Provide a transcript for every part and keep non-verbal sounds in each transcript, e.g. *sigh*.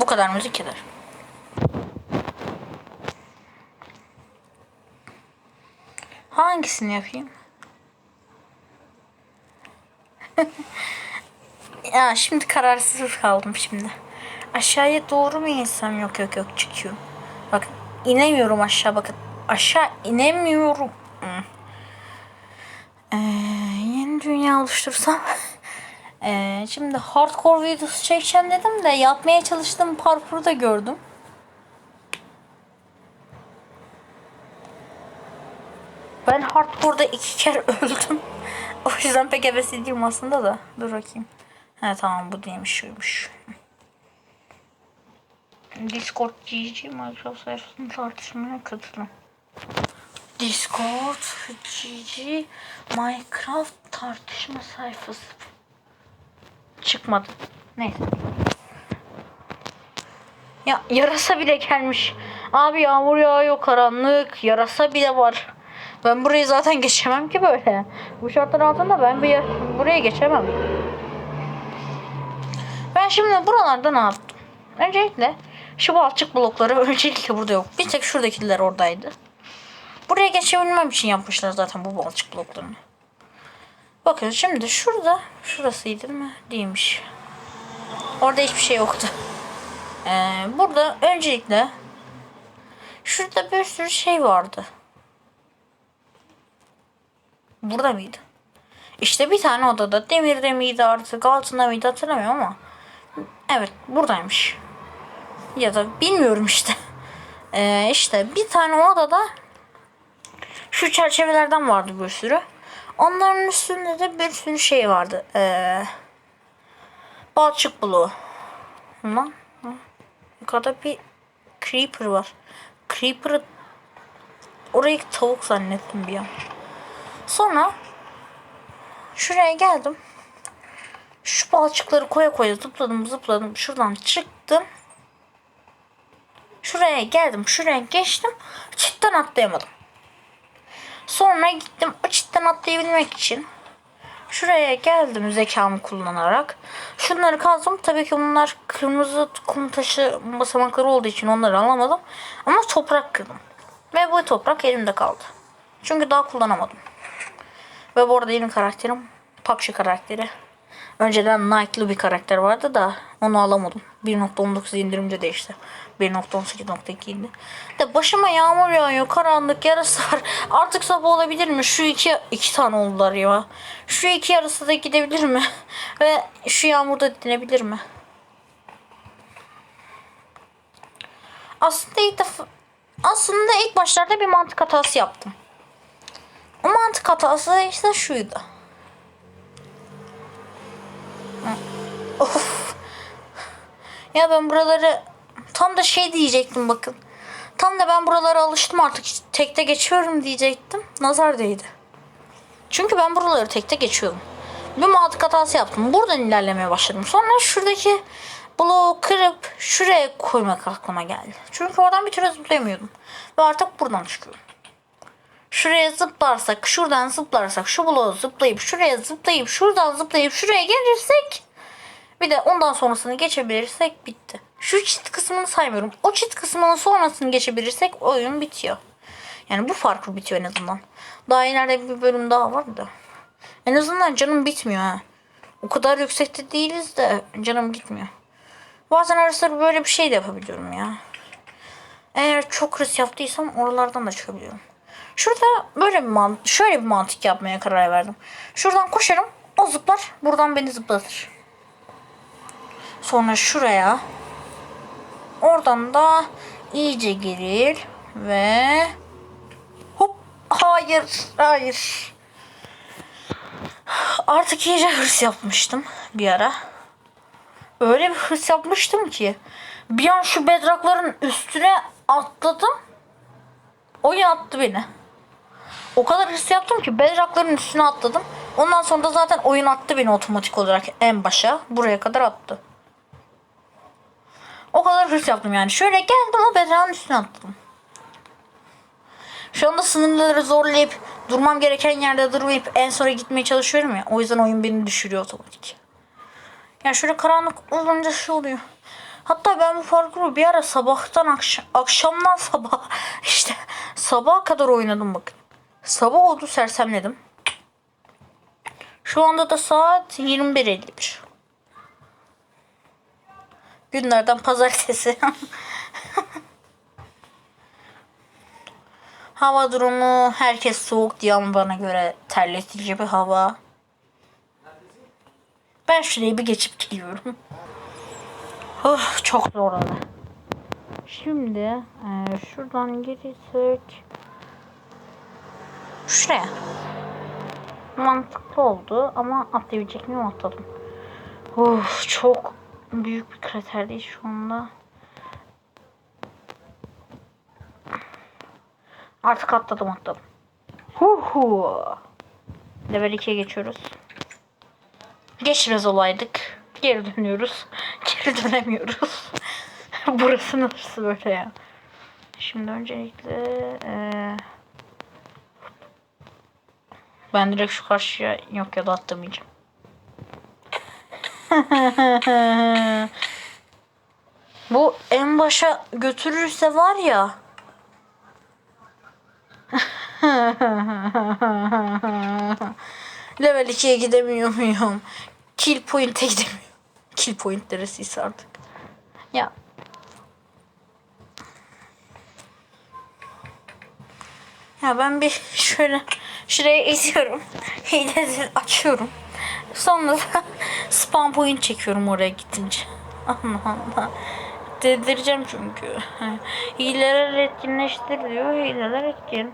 Bu kadar müzik yeter. Hangisini yapayım? *laughs* ya şimdi kararsız kaldım şimdi. Aşağıya doğru mu insem? Yok yok yok çıkıyor. Bakın inemiyorum aşağı bakın. Aşağı inemiyorum. Ee, yeni dünya oluştursam. *laughs* Ee, şimdi hardcore videosu çekeceğim dedim de yapmaya çalıştığım parkuru da gördüm. Ben hardcore'da iki kere *laughs* öldüm. o yüzden pek hevesli değilim aslında da. Dur bakayım. He tamam bu değilmiş şuymuş. Discord GG Microsoft sayfasının tartışmaya katılın. Discord GG Minecraft tartışma sayfası. Çıkmadı. Neyse. Ya yarasa bile gelmiş. Abi yağmur yağıyor karanlık. Yarasa bile var. Ben burayı zaten geçemem ki böyle. Bu şartlar altında ben bir buraya geçemem. Ben şimdi buralarda ne yaptım? Öncelikle şu balçık blokları *laughs* öncelikle burada yok. Bir tek şuradakiler oradaydı. Buraya geçebilmem için yapmışlar zaten bu balçık bloklarını. Bakın şimdi şurada şurasıydı mi? Değilmiş. Orada hiçbir şey yoktu. Ee, burada öncelikle şurada bir sürü şey vardı. Burada mıydı? İşte bir tane odada demirde miydi artık altında mıydı hatırlamıyorum ama evet buradaymış. Ya da bilmiyorum işte. Ee, işte bir tane odada şu çerçevelerden vardı bir sürü. Onların üstünde de bir sürü şey vardı. Ee, balçık. Lan. lan. Yukarıda bir creeper var. Creeper'ı orayı tavuk zannettim bir an. Sonra şuraya geldim. Şu balçıkları koya koya zıpladım zıpladım. Şuradan çıktım. Şuraya geldim. Şuraya geçtim. Çitten atlayamadım. Sonra gittim o çitten atlayabilmek için şuraya geldim zekamı kullanarak. Şunları kazdım. Tabii ki bunlar kırmızı kum taşı basamakları olduğu için onları alamadım. Ama toprak kırdım. Ve bu toprak elimde kaldı. Çünkü daha kullanamadım. Ve bu arada yeni karakterim Pakşi karakteri. Önceden Knight'lı bir karakter vardı da onu alamadım. 1.19 indirimde değişti. 1.18.2 indi. De başıma yağmur yağıyor, karanlık yarısı var. Artık sabah olabilir mi? Şu iki, iki tane oldular ya. Şu iki yarısı da gidebilir mi? Ve şu yağmurda dinebilir mi? Aslında ilk defa aslında ilk başlarda bir mantık hatası yaptım. O mantık hatası işte şuydu. Of. Ya ben buraları tam da şey diyecektim bakın. Tam da ben buralara alıştım artık tekte geçiyorum diyecektim. Nazar değdi. Çünkü ben buraları tekte geçiyordum. Bir mantık hatası yaptım. Buradan ilerlemeye başladım. Sonra şuradaki bloğu kırıp şuraya koymak aklıma geldi. Çünkü oradan bir türlü zıplayamıyordum. Ve artık buradan çıkıyorum. Şuraya zıplarsak, şuradan zıplarsak, şu bloğu zıplayıp, şuraya zıplayıp, şuradan zıplayıp, şuraya gelirsek bir de ondan sonrasını geçebilirsek bitti. Şu çit kısmını saymıyorum. O çit kısmının sonrasını geçebilirsek oyun bitiyor. Yani bu farkı bitiyor en azından. Daha ileride bir bölüm daha var da. En azından canım bitmiyor ha. O kadar yüksekte değiliz de canım gitmiyor. Bazen arasında böyle bir şey de yapabiliyorum ya. Eğer çok hırs yaptıysam oralardan da çıkabiliyorum. Şurada böyle bir mantık, şöyle bir mantık yapmaya karar verdim. Şuradan koşarım, o zıplar, buradan beni zıplatır. Sonra şuraya, oradan da iyice gelir ve hop, hayır, hayır. Artık iyice hırs yapmıştım bir ara. Öyle bir hırs yapmıştım ki bir an şu bedrakların üstüne atladım. Oyun attı beni. O kadar hırs yaptım ki bedrakların üstüne atladım. Ondan sonra da zaten oyun attı beni otomatik olarak en başa. Buraya kadar attı. O kadar hırs yaptım yani. Şöyle geldim o bedrağın üstüne atladım. Şu anda sınırları zorlayıp durmam gereken yerde durmayıp en sona gitmeye çalışıyorum ya. O yüzden oyun beni düşürüyor otomatik. Yani şöyle karanlık olunca şu oluyor. Hatta ben bu parkuru bir ara sabahtan akşam, akşamdan sabah *laughs* işte sabaha kadar oynadım bakın. Sabah oldu sersemledim. Şu anda da saat 21.51. Günlerden pazartesi. hava durumu herkes soğuk diyor ama bana göre terletici bir hava. Ben şurayı bir geçip geliyorum. Oh, çok zorladı. Şimdi e, şuradan girsek şuraya. Mantıklı oldu ama atlayabilecek miyim atladım. Oh, çok büyük bir kraterdeyiz şu anda. Artık atladım atladım. Huhu. Level 2'ye geçiyoruz. Geçmez olaydık. Geri dönüyoruz. *laughs* Geri dönemiyoruz. *laughs* Burası nasıl böyle ya? Şimdi öncelikle eee, ben direkt şu karşıya yok ya da atlamayacağım. *laughs* Bu en başa götürürse var ya. *laughs* Level 2'ye gidemiyor muyum? Kill point'e gidemiyorum. Kill point neresiyse artık. Ya. Ya ben bir şöyle şuraya eziyorum. *laughs* Hileleri açıyorum. Sonra *laughs* spam point çekiyorum oraya gidince. *laughs* Allah Allah. Dedireceğim çünkü. *laughs* Hileler etkinleştir diyor. Hileler etkin.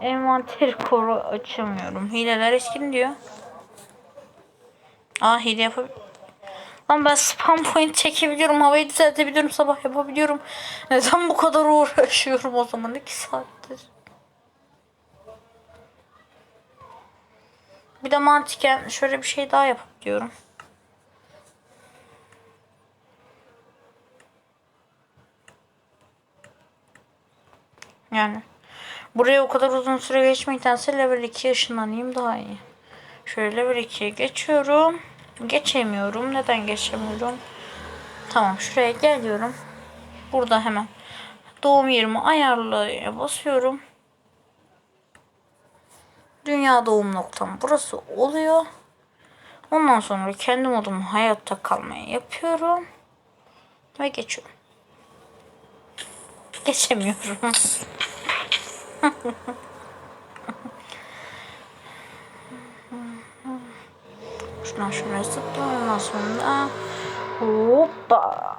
Envanter koru açamıyorum. Hileler etkin diyor. Aa hile yapabiliyorum. Lan ben spam point çekebiliyorum. Havayı düzeltebiliyorum. Sabah yapabiliyorum. Neden bu kadar uğraşıyorum o zaman? 2 saattir. Bir de mantıken şöyle bir şey daha yapabiliyorum. Yani buraya o kadar uzun süre geçmektense level 2 ışınlanayım daha iyi. Şöyle level 2'ye geçiyorum. Geçemiyorum. Neden geçemiyorum? Tamam şuraya geliyorum. Burada hemen doğum yerimi ayarlaya basıyorum. Dünya doğum noktam burası oluyor. Ondan sonra kendi modumu hayatta kalmaya yapıyorum. Ve geçiyorum. *laughs* Geçemiyorum. *laughs* Şuradan şuraya sıktım. Ondan sonra hoppa.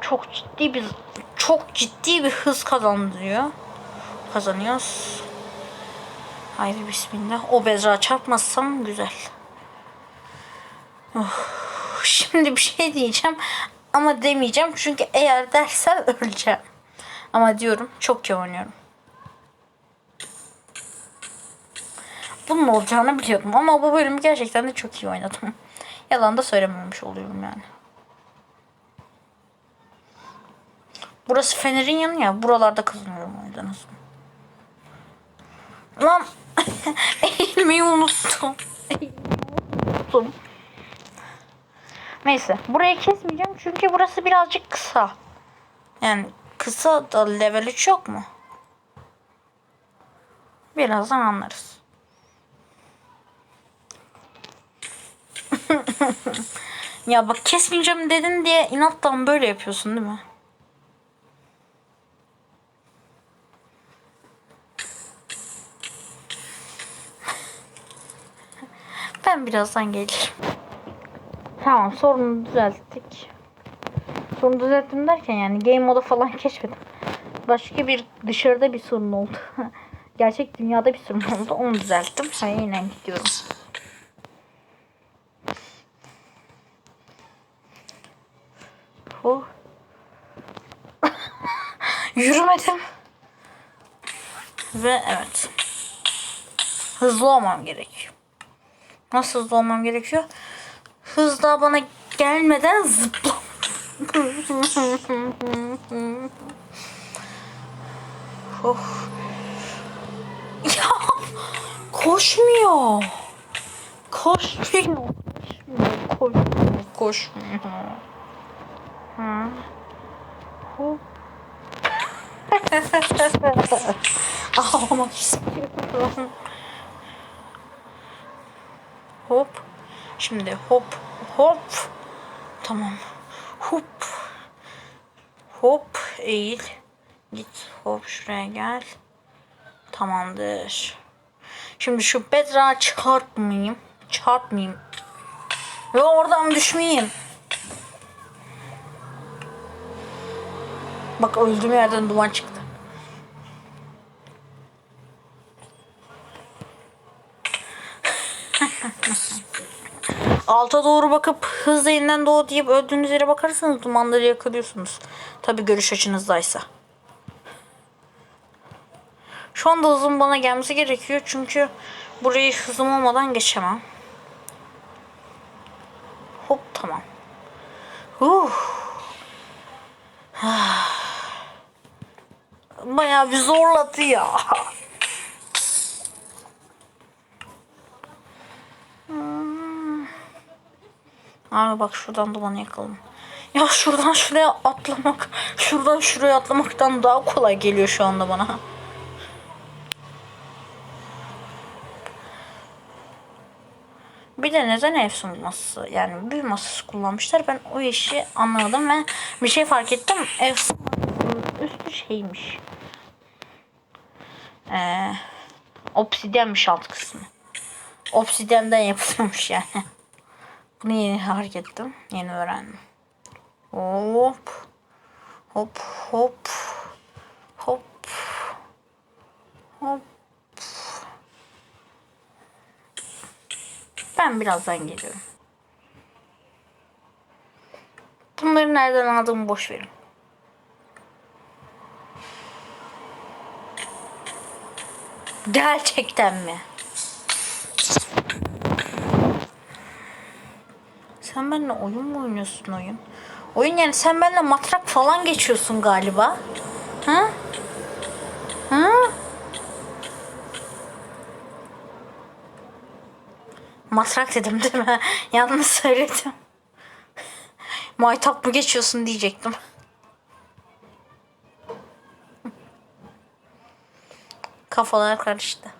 Çok ciddi bir çok ciddi bir hız kazandırıyor. Kazanıyoruz. Haydi bismillah. O bezra çarpmazsam güzel. Oh, şimdi bir şey diyeceğim ama demeyeceğim çünkü eğer dersem öleceğim. Ama diyorum çok iyi oynuyorum. Bunun olacağını biliyordum ama bu bölümü gerçekten de çok iyi oynadım. *laughs* Yalan da söylememiş oluyorum yani. Burası Fener'in yanı ya. Buralarda kazanıyorum o yüzden. Lan *laughs* eğilmeyi unuttum. Unuttum. Neyse. Burayı kesmeyeceğim çünkü burası birazcık kısa. Yani kısa da level 3 yok mu? Birazdan anlarız. *laughs* ya bak kesmeyeceğim dedin diye inattan böyle yapıyorsun değil mi? Ben birazdan gelirim. Tamam sorunu düzelttik. Sorunu düzelttim derken yani game moda falan *laughs* keşfettim. Başka bir dışarıda bir sorun oldu. *laughs* Gerçek dünyada bir sorun oldu. Onu düzelttim. Hayır gidiyorum. Oh. *laughs* Yürümedim. Ve evet. Hızlı olmam gerekiyor. Nasıl hızlı olmam gerekiyor? Hız daha bana gelmeden zıpla. oh. Ya koşmuyor. Koşmuyor. Koşmuyor. koşmuyor, koşmuyor. Hı. Hop. *laughs* Ağlamak istiyorum. Hop. Şimdi hop hop. Tamam. Hop. Hop eğil. Git hop şuraya gel. Tamamdır. Şimdi şu bedra çarpmayayım. Çarpmayayım. Ve oradan düşmeyeyim. Bak öldüğüm yerden duman çıktı. Alta doğru bakıp hızla yeniden doğu deyip öldüğünüz yere bakarsanız dumanları yakalıyorsunuz. Tabi görüş açınızdaysa. Şu anda hızım bana gelmesi gerekiyor çünkü burayı hızım olmadan geçemem. Hop tamam. Huh. *sighs* Bayağı bir zorladı ya. *laughs* Abi bak şuradan dumanı yakalım. Ya şuradan şuraya atlamak, şuradan şuraya atlamaktan daha kolay geliyor şu anda bana. Bir de neden Efsun masası yani büyü masası kullanmışlar ben o işi anlamadım ve bir şey fark ettim Efsun üstü şeymiş. Ee, obsidyenmiş alt kısmı. Obsidyenden yapılmış yani. Bunu yeni fark ettim. Yeni öğrendim. Hop. Hop hop. Hop. Hop. Ben birazdan geliyorum. Bunları nereden aldığımı boş verin. Gerçekten mi? Sen benimle oyun mu oynuyorsun oyun? Oyun yani sen benimle matrak falan geçiyorsun galiba. Ha? Ha? Matrak dedim değil mi? *laughs* Yanlış söyledim. Maytap mı geçiyorsun diyecektim. Kafalar karıştı.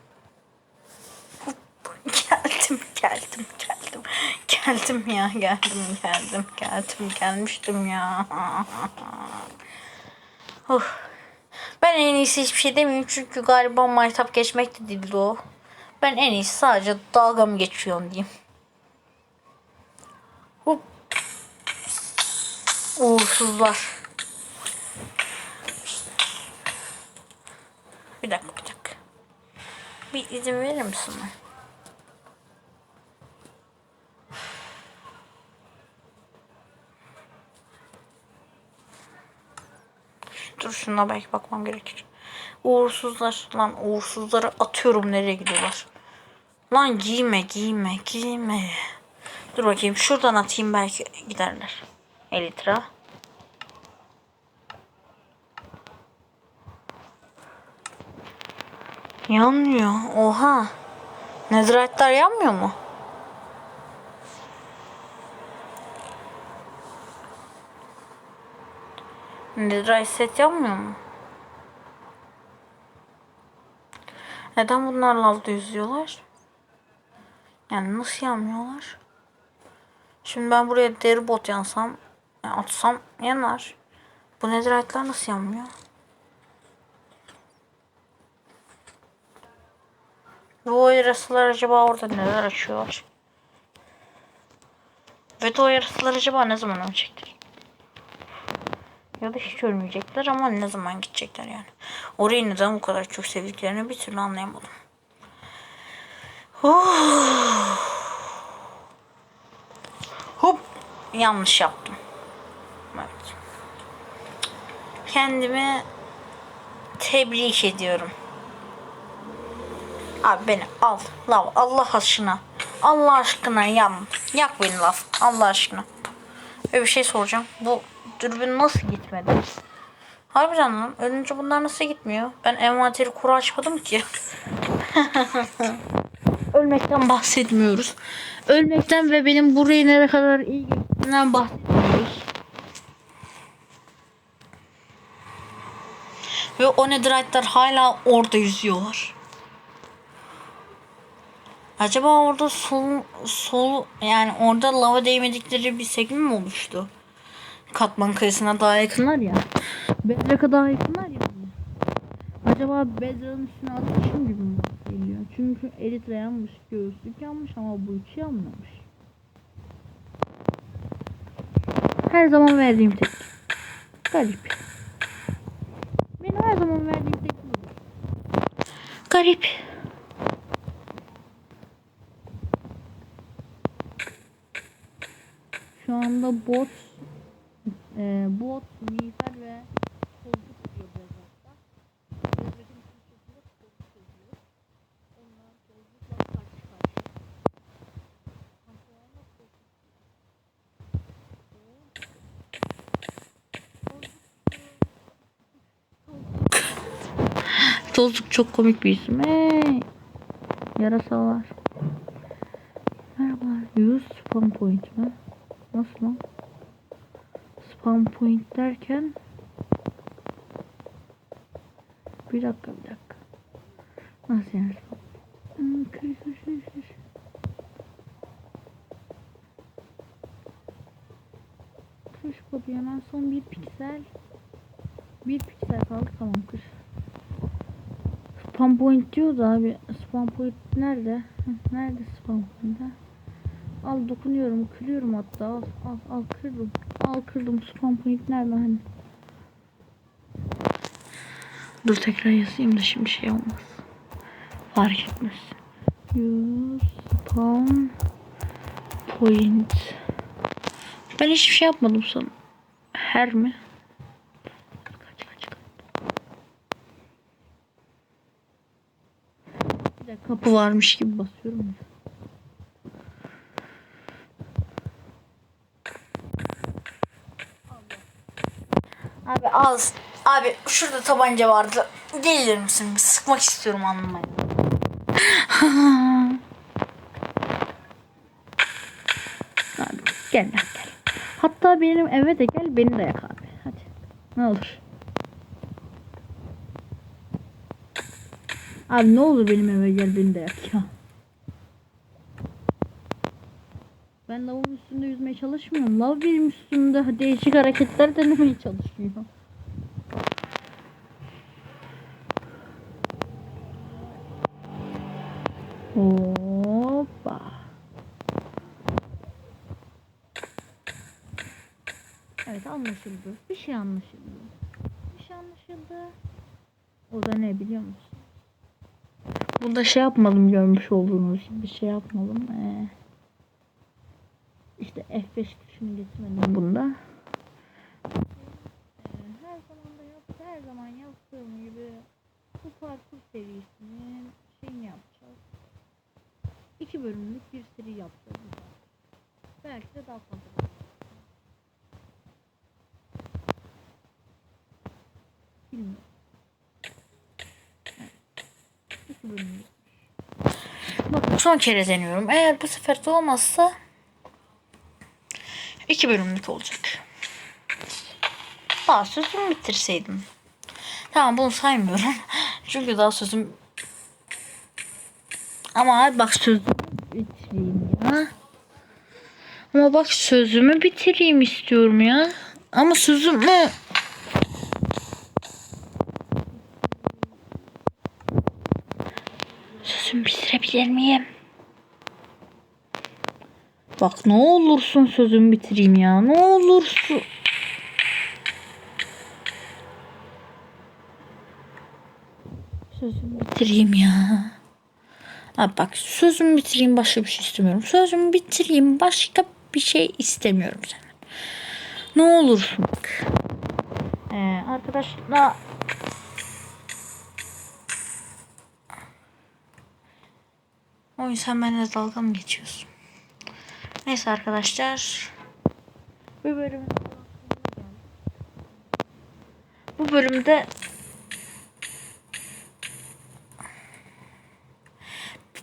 *laughs* Geldim, geldim, geldim. Ya, geldim, geldim, geldim, gelmiştim ya. Uh. Ben en iyisi hiçbir şey demeyeyim çünkü galiba maytap geçmek de değildi o. Ben en iyisi sadece dalga mı geçiyorsun diyeyim. Hop. Uğursuzlar. Bir dakika bir dakika. Bir izin verir misin? bana? Dur şuna belki bakmam gerekir. Uğursuzlar. Lan uğursuzları atıyorum nereye gidiyorlar. Lan giyme giyme giyme. Dur bakayım şuradan atayım belki giderler. Elitra. Yanmıyor. Oha. Netherite'lar yanmıyor mu? Netherite set yanmıyor mu? Neden bunlar lavda yüzüyorlar? Yani nasıl yanmıyorlar? Şimdi ben buraya deri bot yansam, yani atsam yanar. Bu netherite'lar nasıl yanmıyor? Bu yarasılar acaba orada neler açıyorlar? Ve o yarasılar acaba ne zaman ölecektir? Ya da hiç ölmeyecekler ama ne zaman gidecekler yani. Orayı neden bu kadar çok sevdiklerini bir türlü anlayamadım. Huh. Hop. Yanlış yaptım. Evet. Kendimi tebrik ediyorum. Abi beni al. Lav Allah aşkına. Allah aşkına yan. Yak beni lav. Allah aşkına. Ve bir şey soracağım. Bu dürbün nasıl gitmedi? Harbiden lan. Ölünce bunlar nasıl gitmiyor? Ben envanteri kuru açmadım ki. *laughs* ölmekten bahsetmiyoruz. Ölmekten ve benim burayı ne kadar iyi geçtiğinden bahsetmiyoruz. Ve o netherite'lar hala orada yüzüyorlar. Acaba orada sol, sol yani orada lava değmedikleri bir segment mi oluştu? Katman kayısına daha yakınlar ya. Bedrock'a daha yakınlar ya. Acaba Bedrock'ın üstüne atmışım gibi mi geliyor? Çünkü elitre yanmış, göğüslük yanmış ama bu içi yanmamış. Her zaman verdiğim tek. Garip. Benim her zaman verdiğim tek budur. Garip. Şu anda bot e, bot, miğfer ve koltuk diyor Bezos'ta. Bezos'un Türkçesinde koltuk yazıyor. Onlar koltukla karşı karşıya. Pantolonla koltuk. Tozluk çok komik bir isim. Hey. Yarasalar. Merhaba. Use spawn point mi? Nasıl lan? Spawn point derken bir dakika bir dakika. Nasıl yani? Hmm, kır kır kır kır. Kır şu kapıyı hemen son bir piksel. Bir piksel kaldı tamam kır. Spawn point diyor da abi. Spawn point nerede? Nerede spawn point? ha? Al dokunuyorum, kırıyorum hatta. Al, al, al kırdım. Al kırdım. Spawn point nerede hani? Dur tekrar yazayım da şimdi şey olmaz. Fark etmez. Use point. Ben hiçbir şey yapmadım son. Her mi? Kapı varmış gibi basıyorum. Az. Abi şurada tabanca vardı. Gelir misin? Sıkmak istiyorum anlamayın. abi gel lan gel. Hatta benim eve de gel beni de yak abi. Hadi. Ne olur. Abi ne olur benim eve gel beni de yak ya. Ben lavın üstünde yüzmeye çalışmıyorum. Lav benim üstümde değişik hareketler denemeye çalışıyor. Hoppa. Evet anlaşıldı. Bir şey anlaşıldı. Bir şey anlaşıldı. O da ne biliyor musun? Bunda şey yapmadım görmüş olduğunuz gibi şey yapmadım. Ee, işte F5 tuşunu getirmedim bunda. Ee, her zaman da yap, her zaman yaptığım gibi bu parkur serisinin şeyini yapacağız. İki bölümlük bir seri yapacağız. Belki de daha fazla. Bilmiyorum. Son kere deniyorum. Eğer bu sefer de olmazsa iki bölümlük olacak. Daha sözümü bitirseydim. Tamam bunu saymıyorum. *laughs* Çünkü daha sözüm ama bak sözümü bitireyim ya. Ama bak sözümü bitireyim istiyorum ya. Ama sözümü Miyim? Bak ne olursun sözümü bitireyim ya. Ne olursun. Sözümü bitireyim ya. Abi bak sözümü bitireyim başka bir şey istemiyorum. Sözümü bitireyim başka bir şey istemiyorum senden. Ne olursun. Ee, arkadaşlar O yüzden benimle dalga mı geçiyorsun? Neyse arkadaşlar. Bu bölüm bu bölümde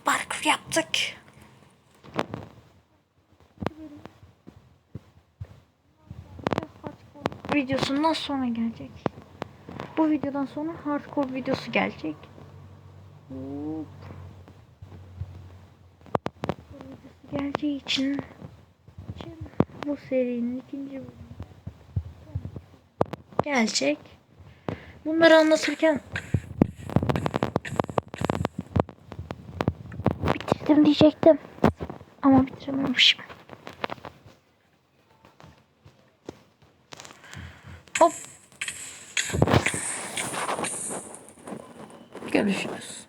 parkur yaptık. Videosundan sonra gelecek. Bu videodan sonra hardcore videosu gelecek. Hop. Hardcore videosu geleceği için, için bu serinin ikinci gelecek. Bunları anlatırken bitirdim diyecektim. Ama bitirememişim. Hop. Görüşürüz.